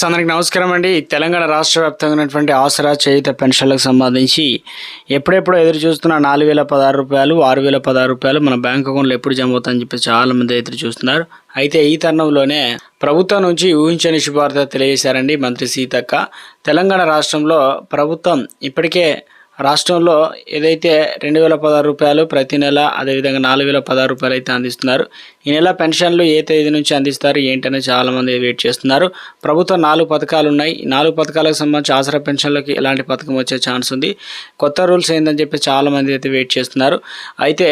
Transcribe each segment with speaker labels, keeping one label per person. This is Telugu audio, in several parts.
Speaker 1: ఫ్రెండ్స్ అందరికి నమస్కారం అండి. తెలంగాణ రాష్ట్ర వ్యాప్తంగా ఉన్నటువంటి ఆసరా చేయుత పెన్షన్లకు సంబంధించి ఎప్పుడెప్పుడు ఎదురు చూస్తున్న నాలుగు వేల పదహారు రూపాయలు ఆరు వేల పదహారు రూపాయలు మన బ్యాంక్ అకౌంట్లో ఎప్పుడు జమ అవుతాయని చెప్పి చాలా మంది ఎదురు చూస్తున్నారు. అయితే ఈ తరుణంలోనే ప్రభుత్వం నుంచి ఊహించని శుభార్త తెలియజేశారండి మంత్రి సీతక్క. తెలంగాణ రాష్ట్రంలో ప్రభుత్వం ఇప్పటికే రాష్ట్రంలో ఏదైతే రెండు వేల పదహారు రూపాయలు ప్రతి నెల అదేవిధంగా నాలుగు వేల పదహారు రూపాయలు అయితే అందిస్తున్నారు. ఈ నెల పెన్షన్లు ఏ తేదీ నుంచి అందిస్తారు ఏంటనే చాలామంది వెయిట్ చేస్తున్నారు. ప్రభుత్వం నాలుగు పథకాలు ఉన్నాయి. ఈ నాలుగు పథకాలకు సంబంధించి ఆసరా పెన్షన్లకి ఎలాంటి పథకం వచ్చే ఛాన్స్ ఉంది. కొత్త రూల్స్ ఏందని చెప్పి చాలామంది అయితే వెయిట్ చేస్తున్నారు. అయితే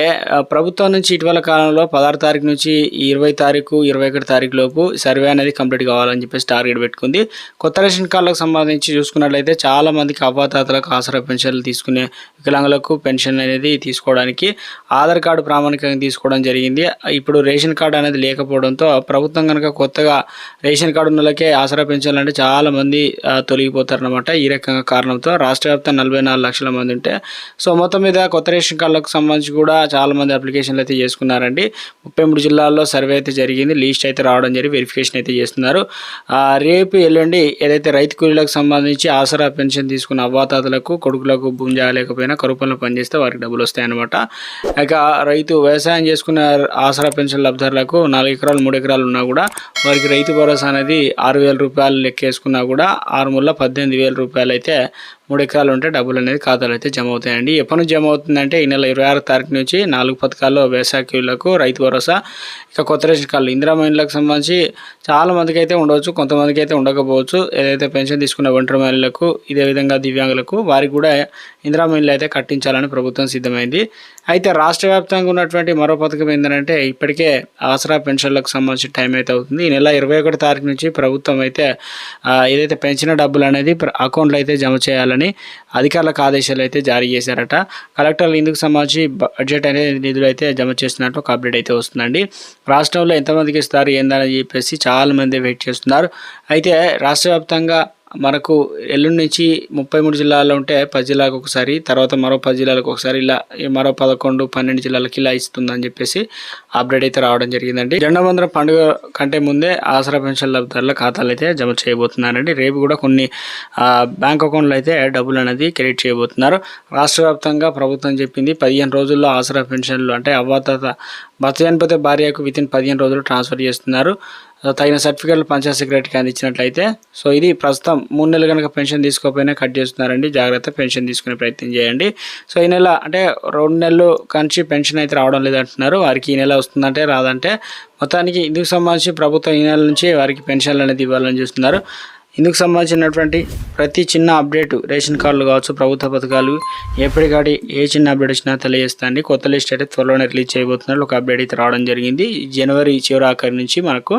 Speaker 1: ప్రభుత్వం నుంచి ఇటీవల కాలంలో పదహారు తారీఖు నుంచి ఇరవై తారీఖు ఇరవై ఒకటి తారీఖు లోపు సర్వే అనేది కంప్లీట్ కావాలని చెప్పేసి టార్గెట్ పెట్టుకుంది. కొత్త రేషన్ కార్డులకు సంబంధించి చూసుకున్నట్లయితే చాలామందికి అవ్వాతాతలకు ఆసరా పెన్షన్లు తీసుకునే వికలాంగులకు పెన్షన్ అనేది తీసుకోవడానికి ఆధార్ కార్డు ప్రామాణికంగా తీసుకోవడం జరిగింది. ఇప్పుడు రేషన్ కార్డు అనేది లేకపోవడంతో ప్రభుత్వం కనుక కొత్తగా రేషన్ కార్డు ఉన్నలకే ఆసరా పెన్షన్లు అంటే చాలామంది ఈ రకంగా కారణంతో రాష్ట్ర వ్యాప్తంగా నలభై నాలుగు లక్షల మంది ఉంటే సో మొత్తం మీద కొత్త రేషన్ కార్డులకు సంబంధించి కూడా చాలా మంది అప్లికేషన్లు అయితే చేసుకున్నారండి. ముప్పై మూడు జిల్లాల్లో సర్వే అయితే జరిగింది. లిస్ట్ అయితే రావడం జరిగి వెరిఫికేషన్ అయితే చేస్తున్నారు. రేపు ఎల్లుండి ఏదైతే రైతు కూలీలకు సంబంధించి ఆసరా పెన్షన్ తీసుకున్న అవ్వాతాతలకు కొడుకులకు భూమి లేకపోయినా కరువు పనులు పనిచేస్తే వారికి డబ్బులు వస్తాయన్నమాట. ఇక రైతు వ్యవసాయం చేసుకున్న ఆసరా పెన్షన్ లబ్ధారులకు నాలుగు ఎకరాలు మూడు ఎకరాలు ఉన్నా కూడా వారికి రైతు భరోసా అనేది ఆరు వేల రూపాయలు లెక్కేసుకున్నా కూడా ఆరు ముళ్ళ పద్దెనిమిది వేల రూపాయలు అయితే మూడు ఎకరాలు ఉంటే డబ్బులు అనేది ఖాతాలు అయితే జమ అవుతాయండి. ఎప్పటి నుంచి జమ అవుతుందంటే ఈ నెల ఇరవై ఆరు తారీఖు నుంచి నాలుగు పథకాల్లో వ్యవసాయ రైతు భరోసా ఇక కొత్త రేషన్ కార్డులు ఇందిరా మహిళలకు సంబంధించి చాలా మందికి అయితే ఉండవచ్చు కొంతమందికి అయితే ఉండకపోవచ్చు. ఏదైతే పెన్షన్ తీసుకున్న ఒంటరి మహిళలకు ఇదే విధంగా దివ్యాంగులకు వారికి కూడా ఇందిరా మహిళలు అయితే కట్టించాలని ప్రభుత్వం సిద్ధమైంది. అయితే రాష్ట్ర వ్యాప్తంగా ఉన్నటువంటి మరో పథకం ఏంటంటే ఇప్పటికే ఆసరా పెన్షన్లకు సంబంధించిన టైం అయితే అవుతుంది. ఈ నెల ఇరవై ఒకటి తారీఖు నుంచి ప్రభుత్వం అయితే ఏదైతే పెంచిన డబ్బులు అనేది అకౌంట్లో అయితే జమ చేయాలని అధికారులకు ఆదేశాలు అయితే జారీ చేశారట. కలెక్టర్లు ఇందుకు సంబంధించి బడ్జెట్ అనేది నిధులు అయితే జమ చేస్తున్నట్టు ఒక అప్డేట్ అయితే వస్తుందండి. రాష్ట్రంలో ఎంతమందికి ఇస్తారు ఏందని చెప్పేసి చాలా మంది వెయిట్ చేస్తున్నారు. అయితే రాష్ట్ర వ్యాప్తంగా మనకు ఎల్లుండి నుంచి ముప్పై మూడు జిల్లాల్లో ఉంటే పది జిల్లాలకు ఒకసారి తర్వాత మరో పది జిల్లాలకు ఒకసారి ఇలా మరో పదకొండు పన్నెండు జిల్లాలకి ఇలా ఇస్తుందని చెప్పేసి అప్డేట్ అయితే రావడం జరిగిందండి. జెండా పండుగ కంటే ముందే ఆసరా పెన్షన్ లబ్ధారుల ఖాతాలు అయితే జమ చేయబోతున్నారండి. రేపు కూడా కొన్ని బ్యాంక్ అకౌంట్లు అయితే డబ్బులు అనేది క్రెడిట్ చేయబోతున్నారు. రాష్ట్ర వ్యాప్తంగా ప్రభుత్వం చెప్పింది పదిహేను రోజుల్లో ఆసరా పెన్షన్లు అంటే అవ్వాతాత భర్త చనిపోతే భార్యకు వితిన్ పదిహేను రోజులు ట్రాన్స్ఫర్ చేస్తున్నారు. తగిన సర్టిఫికేట్లు పంచాయత్ సెక్రటరీకి అందించినట్లయితే సో ఇది ప్రస్తుతం మూడు నెలలు కనుక పెన్షన్ తీసుకోకపోయినా కట్ చేస్తున్నారండి. జాగ్రత్త పెన్షన్ తీసుకునే ప్రయత్నం చేయండి. సో ఈ నెల అంటే రెండు నెలలు కంచి పెన్షన్ అయితే రావడం లేదంటున్నారు. వారికి ఈ నెల వస్తుందంటే రాదంటే మొత్తానికి ఇందుకు సంబంధించి ప్రభుత్వం ఈ నెల నుంచి వారికి పెన్షన్లు అనేది ఇవ్వాలని చూస్తున్నారు. ఇందుకు సంబంధించినటువంటి ప్రతి చిన్న అప్డేట్ రేషన్ కార్డులు కావచ్చు ప్రభుత్వ పథకాలు ఎప్పటికాడి ఏ చిన్న అప్డేట్ వచ్చినా తెలియజేస్తాండి కొత్త లిస్ట్ అయితే త్వరలోనే రిలీజ్ చేయబోతున్నారు. ఒక అప్డేట్ అయితే రావడం జరిగింది. జనవరి చివరి ఆఖరి నుంచి మనకు